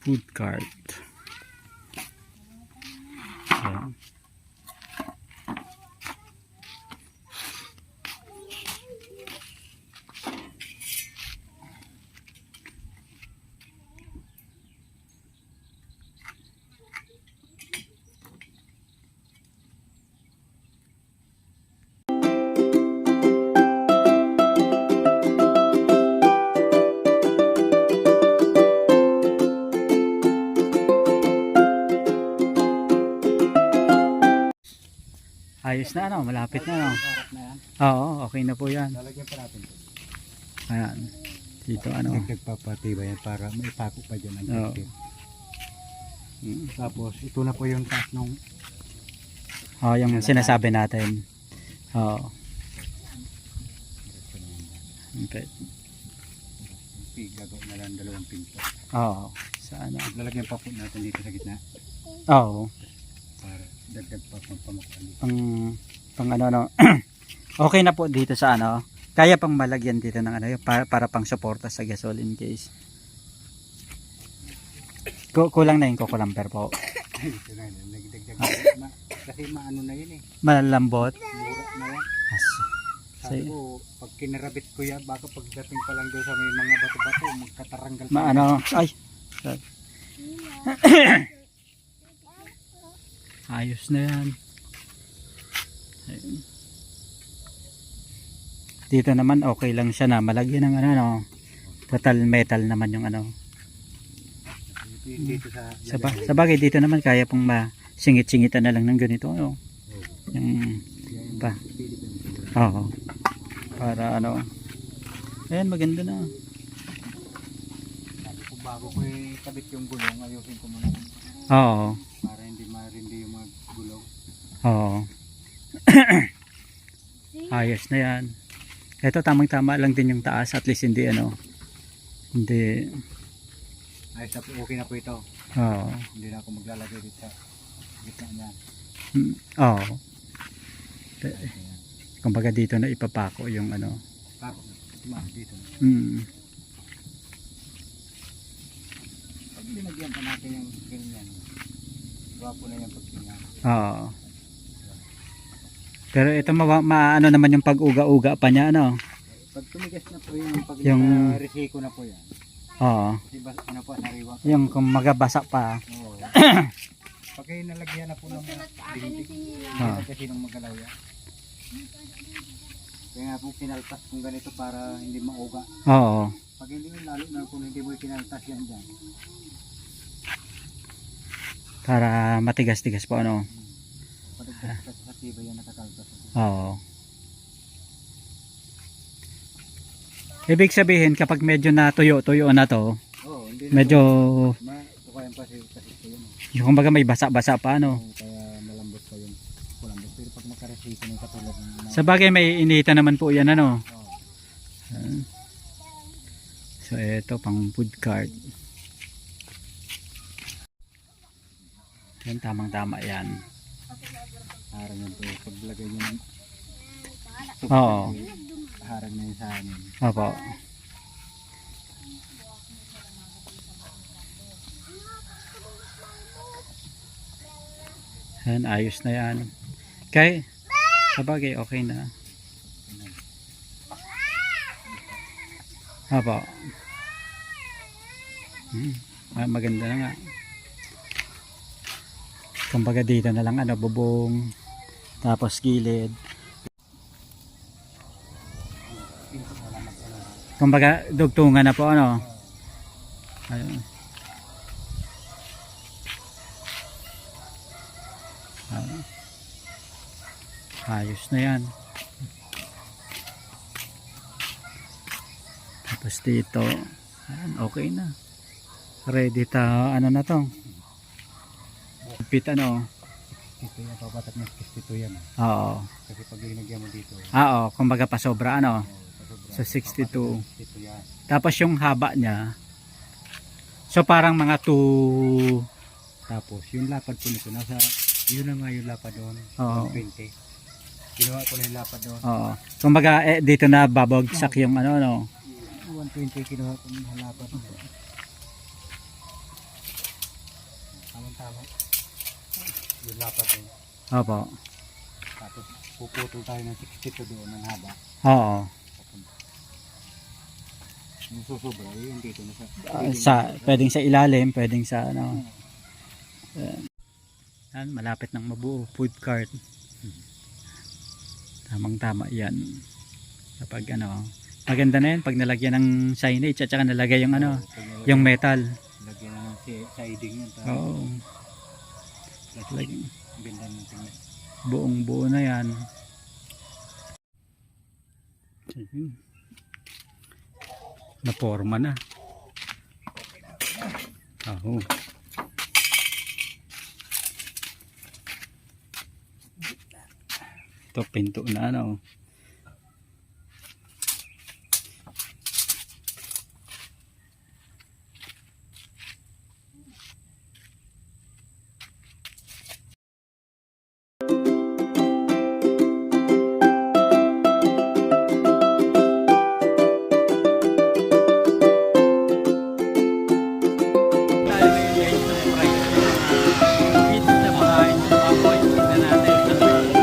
food cart. Ayos na ano, malapit na ano. Harap na yan. Oo, okay na po yan. Lalagyan pa natin ito. Ayan. Dito ano. Dagdag papatibay yan para may pako pa dyan ang Oo. dagdag. Mm. Tapos ito na po yung taas nung Oh, yung sinasabi natin. Oo. Okay. gagawin na lang dalawang pinto. Oo. Sa ano. Lalagyan pa po natin dito sa gitna Oo. para dagdag pa pang pamukan. Pang, pang ano ano. okay na po dito sa ano. Kaya pang malagyan dito ng ano, yung para, para pang suporta sa gasol in case. Ku- kulang na yung kukulamper po. Na nagdagdag. Ma, kasi maano na yun eh. Malalambot. Mura na yan. As, Sabi ko, pag kinarabit ko yan, baka pagdating pa lang doon sa may mga bato-bato, magkataranggal pa. maano. Ay. Ayos na yan. Ayun. Dito naman okay lang siya na malagyan ng ano, ano total metal naman yung ano. Dito, sa... Sa, ba, sa bagay dito naman kaya pong masingit-singitan na lang ng ganito. Ano. Yung, pa. oo. Para ano. Ayan maganda na. Bago ko ikabit yung gulong, ayusin ko muna Oo. para hindi marindi yung mga gulong. Oo. Ayos na yan. Ito tamang tama lang din yung taas at least hindi ano. Hindi. Ayos na po, okay na po ito. Oo. Hindi na ako maglalagay dito sa gitna niya. Mm, Oo. Ayan. Kumbaga dito na ipapako yung ano. Tapos, ma, dito. Mm. Pag binagyan pa natin yung ganyan, gwapo na yung pagtingnan. Oo. Pero ito ma, ma- ano naman yung pag-uga-uga pa niya ano. Pag tumigas na po yung pag Yung- resiko na po yan. Oo. Diba, ano po, sariwa. Yung kung magabasa pa. Oo. Pag nalagyan na po ng mga binti, Ah. hindi kasi nung magalaw yan. Kaya nga po kinaltas kung ganito para hindi mauga. Oo. Pag hindi mo lalo na kung hindi mo kinaltas yan dyan. Para matigas-tigas po ano. Padagdag ka sa tiba yan nakakaltas. Oo. Ibig sabihin kapag medyo natuyo-tuyo na to, Oo, hindi na medyo. Ma, tukayan pa si kasi ito yun. yung kumbaga may basa-basa pa ano. Oo, Kaya malambot pa yung kulambot. Pero pag nakaresiko ng katulad ng mga... Sa bagay may inita naman po yan ano. Oo. So ito pang food cart. Yan tamang tama yan. Harang yan po. Paglagay nyo ng... Oo. Harang na yun sa amin. Opo. Yan, ayos na yan. Kay, sa bagay, okay na. Opo. Hmm, ah, maganda na nga. Kumbaga dito na lang ano, bubong, tapos gilid. Kumbaga dugtungan na po ano. Ayun. Ah. ayos na yan. Tapos dito, ayan, okay na. Ready ta, ano na to? Pit ano? Ito yan, papatak na 62 yan. Oo. Kasi pag linagyan mo dito, Ah, oo, kumbaga pa sobra ano. oh, Sa 62. 62 yan. Tapos yung haba niya, so parang mga 2, Tapos, yung lapad ko nito, nasa, yun na nga yung lapad doon, Oo. 120. Ginawa ko na yung lapad doon. oo. Kumbaga eh, dito na babagsak yung ano, ano. 120 kinuha ko ng lapad. Tama. Yung lapat eh. Opo. Tapos puputol tayo ng 62 doon ng haba. Oo. Yung susobra, yun dito na sa... Ah, sa pwedeng sa ilalim, pwedeng sa ano. Ayan. Yan, malapit ng mabuo food cart. Tamang tama 'yan. Kapag ano, maganda na 'yan pag nalagyan ng signage at saka nalagay yung ano, yung metal. Lagyan ng si- siding yun. Oo. Tingnan. Buong buo na 'yan. Ayun. Na forma na. Oo. Ito pinto na ano.